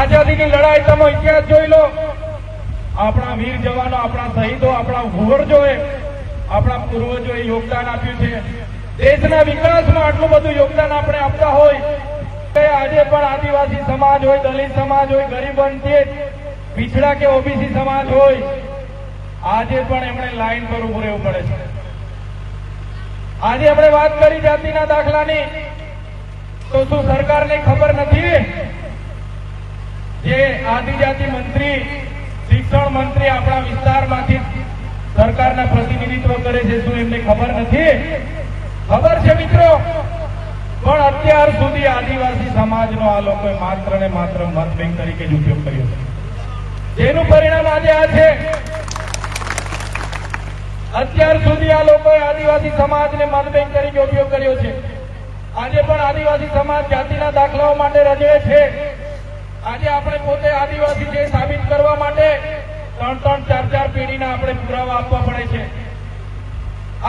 આઝાદીની લડાઈ તમે ઇતિહાસ જોઈ લો. આપણા વીર જવાનો, આપણા શહીદો, આપણા ભૂવરજોએ આપણા પૂર્વજોએ યોગદાન આપ્યું છે. દેશના વિકાસમાં આટલું બધું યોગદાન આપણે આપતા હોય. આજે પણ આદિવાસી સમાજ હોય, દલિત સમાજ હોય, ગરીબ વંચિત પીછડા કે ઓબીસી સમાજ હોય, આજે પણ એમણે લાઈન પર ઉભું રહેવું પડે છે. આજે આપણે વાત કરી જાતિના દાખલાની. તો શું સરકારને ખબર નથી? જે આદિજાતિ મંત્રી, શિક્ષણ મંત્રી આપણા વિસ્તારમાંથી સરકારના પ્રતિનિધિત્વ કરે છે શું એમને ખબર નથી? ખબર છે મિત્રો? પણ અત્યાર સુધી આદિવાસી સમાજનો આ લોકોએ માત્ર ને માત્ર મત બેંક તરીકે જ ઉપયોગ કર્યો છે. જેનું પરિણામ આજે આ છે. અત્યાર સુધી આ લોકોએ આદિવાસી સમાજને મત બેંક તરીકે ઉપયોગ કર્યો છે. આજે પણ આદિવાસી સમાજ જાતિના દાખલાઓ માટે રજવે છે. આજે આપણે પોતે આદિવાસી છે સાબિત કરવા માટે ત્રણ ત્રણ ચાર ચાર પેઢીના આપણે પુરાવા આપવા પડે છે.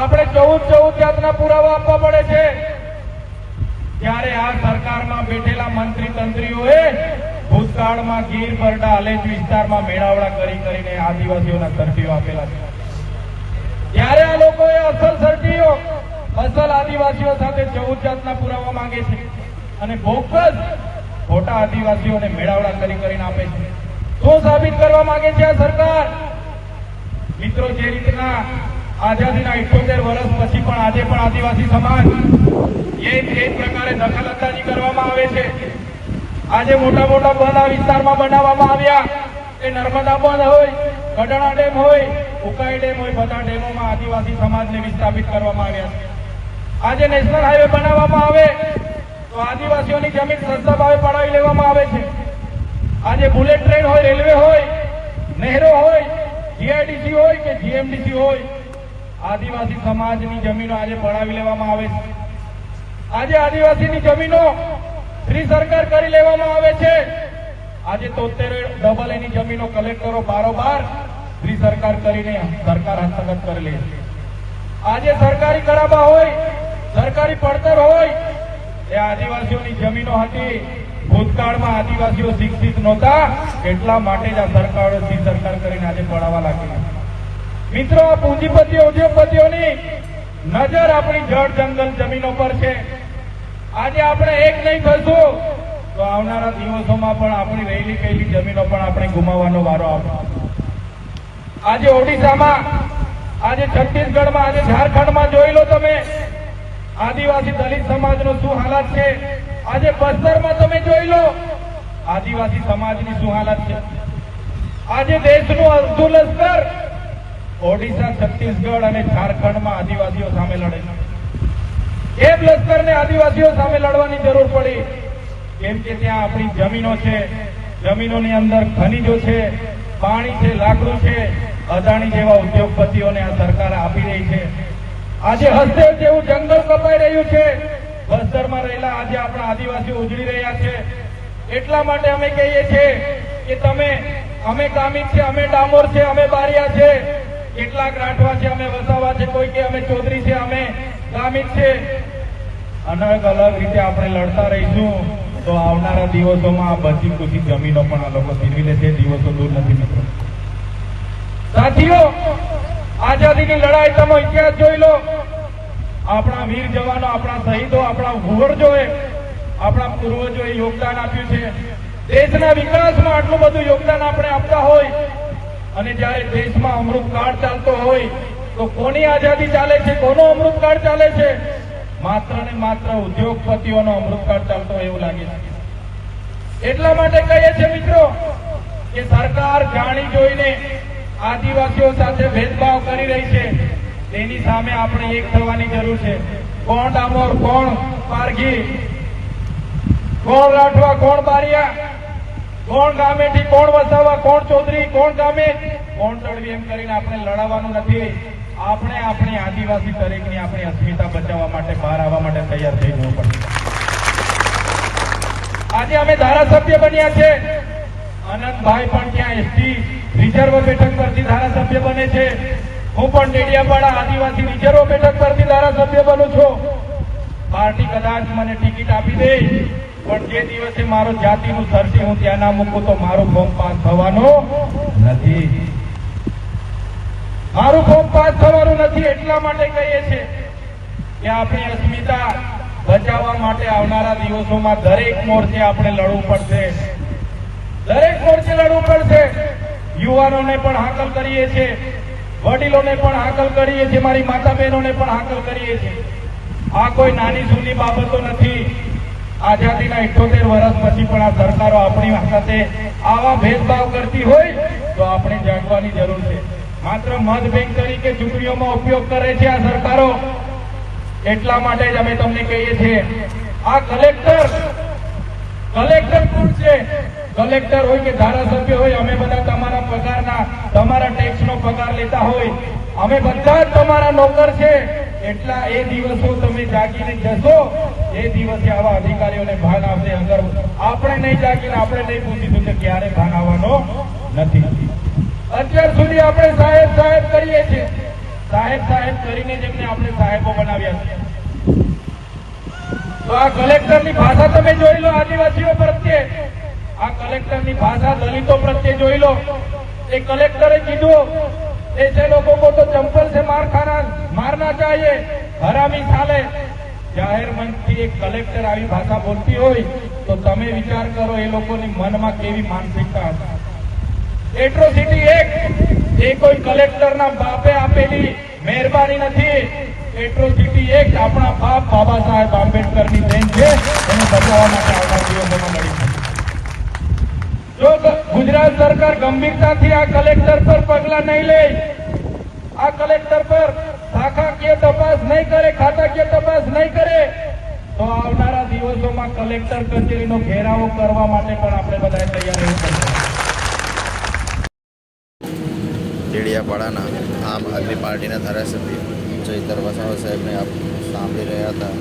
આપણે ચૌદ ચૌદ જાતના પુરાવા આપવા પડે છે. ત્યારે આ સરકારમાં બેઠેલા મંત્રી તંત્રીઓએ ભૂતકાળમાં ગીર બરડા અલેજ વિસ્તારમાં મેળાવડા કરી કરીને આદિવાસીઓના સર્ટીઓ આપેલા છે. ત્યારે આ લોકોએ અસલ સર્ટીઓ અસલ આદિવાસીઓ સાથે ચૌદ જાતના પુરાવા માંગે છે. અને બોગસ ખોટા આદિવાસીઓને મેળાવડા કરી કરીને આપે છે. શું સાબિત કરવા માંગે છે આ સરકાર? મિત્રો, જે રીતના આઝાદીના ઇઠોતેર વર્ષ પછી પણ આજે પણ આદિવાસી સમાજ એ એ પ્રકારે દખલ અંદાજી કરવામાં આવે છે. આજે મોટા મોટા બંધ આ વિસ્તારમાં બનાવવામાં આવ્યા. એ નર્મદા બંધ હોય કડાણા ડેમ હોય, ઉકાઈ ડેમ હોય, બધા ડેમોમાં આદિવાસી સમાજને વિસ્થાપિત કરવામાં આવ્યા છે. આજે નેશનલ હાઈવે બનાવવામાં આવે. તો આદિવાસીઓની જમીન સસ્તા ભાવે પડાવી લેવામાં આવે છે. આજે બુલેટ ટ્રેન હોય, રેલવે હોય, નહેરો હોય, જીઆઈડીસી હોય કે જીએમડીસી હોય, આદિવાસી સમાજની જમીનો આજે પડાવી લેવામાં આવે છે. આજે આદિવાસીની જમીનો ફ્રી સરકાર કરી લેવામાં આવે છે. આજે તોતેર ડબલ એની જમીનો કલેક્ટરો બારોબાર ફ્રી સરકાર કરીને સરકાર હસ્તગત કરી લે છે. આજે સરકારી કરાબા હોય, સરકારી પડતર હોય એ આદિવાસીઓની જમીનો હતી. ભૂતકાળમાં આદિવાસીઓ શિક્ષિત નહોતા. એટલા માટે જ આ સરકારો સરકાર કરીને આજે પડાવવા લાગી મિત્રો પૂંજીપતિઓ ઉદ્યોગપતિઓની નજર આપણી જળ જંગલ જમીનો પર છે. આજે આપણે એક નહીં થશું તો આવનારા દિવસોમાં પણ આપણી રહેલી કહેલી જમીનો પણ આપણે ગુમાવવાનો વારો આવશે. આજે ઓડિશામાં, આજે છત્તીસગઢમાં, આજે ઝારખંડમાં જોઈ લો તમે. આદિવાસી દલિત સમાજનો શું હાલત છે? આજે બસ્તરમાં તમે જોઈ લો. આદિવાસી સમાજની શું હાલત છે? આજે દેશનું અડધું લશ્કર ઓડિશા, છત્તીસગઢ અને ઝારખંડમાં આદિવાસીઓ સામે લડે એ લશ્કરને આદિવાસીઓ સામે લડવાની જરૂર પડી. કેમ કે ત્યાં આપણી જમીનો છે. જમીનોની અંદર ખનીજો છે, પાણી છે, લાકડું છે, અદાણી જેવા ઉદ્યોગપતિઓને આ સરકાર આપી રહી છે. આજે હસ્તે જેવું જંગલ કપાઈ રહ્યું છે. બસ્તરમાં રહેલા આજે આપણા આદિવાસીઓ ઉજળી રહ્યા છે. એટલા માટે અમે કહીએ છીએ કે તમે, અમે કામિક છે, અમે ડામોર છે, અમે બારિયા છે. કેટલાક રાઠવા છે, અમે વસાવા છે, કોઈ કે અમે ચૌધરી છે, અમે કામિક છે. અલગ અલગ રીતે આપણે લડતા રહીશું. તો આવનારા દિવસોમાં આ બચી કુચી જમીનો પણ આ લોકો છીનવી છે. દિવસો દૂર નથી મિત્રો. સાથીઓ આઝાદીની લડાઈ તમે ઇતિહાસ જોઈ લો. આપણા વીર જવાનો, આપણા શહીદો, આપણા ભૂવરજોએ આપણા પૂર્વજોએ યોગદાન આપ્યું છે. દેશના વિકાસમાં આટલું બધું યોગદાન આપણે આપતા હોય અને જ્યારે દેશમાં અમૃતકાળ ચાલતો હોય, તો કોની આઝાદી ચાલે છે, કોનો અમૃતકાળ ચાલે છે? માત્ર ને માત્ર ઉદ્યોગપતિઓનો અમૃતકાળ ચાલતો હોય એવું લાગે છે. એટલા માટે કહીએ છીએ મિત્રો કે સરકાર જાણી જોઈને આદિવાસીઓ સાથે ભેદભાવ કરી રહી છે. તેની સામે આપણે એક થવાની જરૂર છે. કોણ ડામોર, કોણ પારઘી? કોણ રાઠવા, કોણ બારિયા? કોણ ગામેથી કોણ વસાવા, કોણ ચૌધરી, કોણ ગામે? કોણ તળવી એમ કરીને આપણે લડાવવાનું નથી. આપણે આપણી આદિવાસી તરીકેની આપણી અસ્મિતા બચાવવા માટે બહાર આવવા માટે તૈયાર થઈ જવું પડશે આજે અમે ધારાસભ્ય બન્યા છે. અનંતભાઈ પણ ત્યાં એસટી રિઝર્વ બેઠક પરથી ધારાસભ્ય બને છે. હું પણ ડેડિયાપાડા આદિવાસી રિઝર્વ બેઠક પરથી ધારાસભ્ય બનું છું. પાર્ટી કદાચ મને ટિકિટ આપી દે, પણ જે દિવસે મારો જાતિનું સરસી હું ત્યાં ના મૂકું તો મારું ફોર્મ પાસ થવાનું નથી. મારું ફોર્મ પાસ થવાનું નથી એટલા માટે કહીએ છીએ કે આપણી અસ્મિતા બચાવવા માટે આવનારા દિવસોમાં દરેક મોરચે આપણે લડવું પડશે. દરેક મોરચે લડવું પડશે. યુવાનોને પણ હાકલ કરીએ છીએ, વડીલોને પણ હાકલ કરીએ છીએ, મારી માતા બહેનોને પણ હાકલ કરીએ છીએ. આ કોઈ નાની સૂની બાબતો નથી. આઝાદીના ઇઠોતેર વર્ષ પછી પણ આ સરકારો આપણી સાથે આવા ભેદભાવ કરતી હોય તો આપણે જાગવાની જરૂર છે. માત્ર મત બેંક તરીકે ચૂંટણીઓમાં ઉપયોગ કરે છે આ સરકારો. એટલા માટે જ અમે તમને કહીએ છીએ. આ કલેક્ટર કલેક્ટર કોણ છે? કલેક્ટર હોય કે ધારાસભ્ય હોય, અમે બધા તમારા પગારના, તમારા ટેક્સનો પગાર લેતા હોય. અમે બધા તમારા નોકર છે. એટલા એ દિવસો તમે જાગીને જશો. એ દિવસે આવા અધિકારીઓને ભાન આવશે અંદર આપણે નહીં જાગીને આપણે નહીં પૂછીશું કે ક્યારે ભાન આવવાનો નથી. અત્યાર સુધી આપણે સાહેબ સાહેબ કરીએ છીએ. સાહેબ સાહેબ કરીને જ એમને આપણે સાહેબો બનાવ્યા છે. તો આ કલેક્ટરની ભાષા તમે જોઈ લો આદિવાસીઓ પ્રત્યે. આ કલેક્ટરની ભાષા દલિતો પ્રત્યે જોઈ લો એ કલેક્ટરે કીધું ऐसे लोगों को तो चंपल से मार खाना मारना चाहिए हरामी साले જાહેર મંચથી એક કલેક્ટર આવી ભાષા બોલતી હોય તો તમે વિચાર કરો એ લોકોની મનમાં કેવી માનસિકતા હશે એટ્રોસિટી એક એ કોઈ કલેક્ટરના બાપે આપેલી મહેરબાની નથી એટ્રોસિટી એક આપણા બાપ બાબા સાહેબ આંબેડકરની દેન છે એને બચાવવા માટે આવનાર દિવસોમાં મળી છે જો ગુજરાત સરકાર ગંભીરતાથી આ કલેક્ટર પર પગલા નહીં લે. આ કલેક્ટર પર શાખાકીય તપાસ નહીં કરે ખાતાકીય તપાસ નહીં કરે, તો આવનારા દિવસોમાં કલેક્ટર કચેરીનો ઘેરાવો કરવા માટે પણ આપણે બધા તૈયાર રહેવું પડશે. ડેડિયાપાડાના આમ આદમી પાર્ટીના ધારાસભ્ય ચૈતર વસાવા સાહેબને આપ સાંભળી રહ્યા હતા.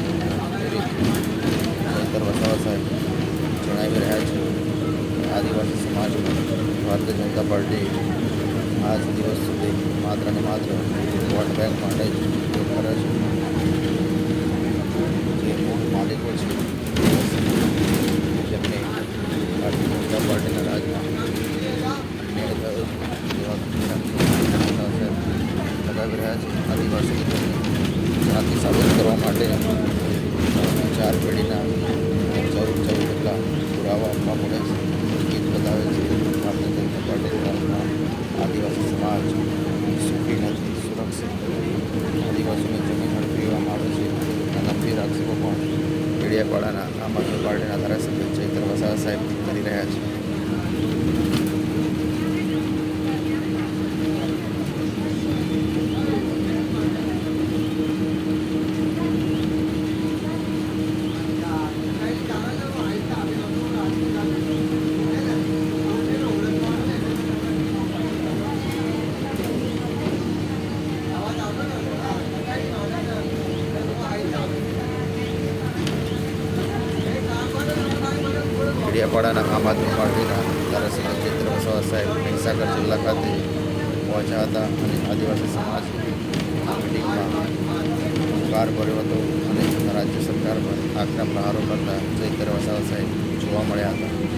ચૈતર વસાવા સાહેબ જણાવી રહ્યા છે. આદિવાસી સમાજમાં ભારતીય જનતા પાર્ટી આજ દિવસ સુધી માત્ર ને માત્ર વોટ બેંક માટે જ કરે છે જે મૂળ માલિકો છે જેમને ભારતીય જનતા પાર્ટીના રાજમાં અન્યાય થયો જેવા લગાવી રહ્યા છે આદિવાસી જાતિ સાબિત કરવા માટે ચાર પેઢીના ચૌદ ચૌદ જેટલા પુરાવા આપવા પડે છે ગીત બતાવે છે ભારતીય જનતા પાર્ટી તરફના આદિવાસી સમાજ સુખી નથી સુરક્ષિત નથી આદિવાસીઓની જમીન હડપી લેવામાં આવે છે અને ફેર આક્ષેપો પણ કેડિયાપાડાના આમ આદમી પાર્ટીના ધારાસભ્ય ચૈત્ર વસાવા સાહેબ કરી રહ્યા છે. ડેડિયાપાડાના આમ આદમી પાર્ટીના ધારાસભ્ય ચૈત્ર વસાવા સાહેબ મહીસાગર જિલ્લા ખાતે પહોંચ્યા હતા અને આદિવાસી સમાજ મિટિંગમાં કાર ભર્યો હતો અને રાજ્ય સરકાર પર આકરા પ્રહારો કરતા ચૈત્ર વસાવા સાહેબ જોવા મળ્યા હતા.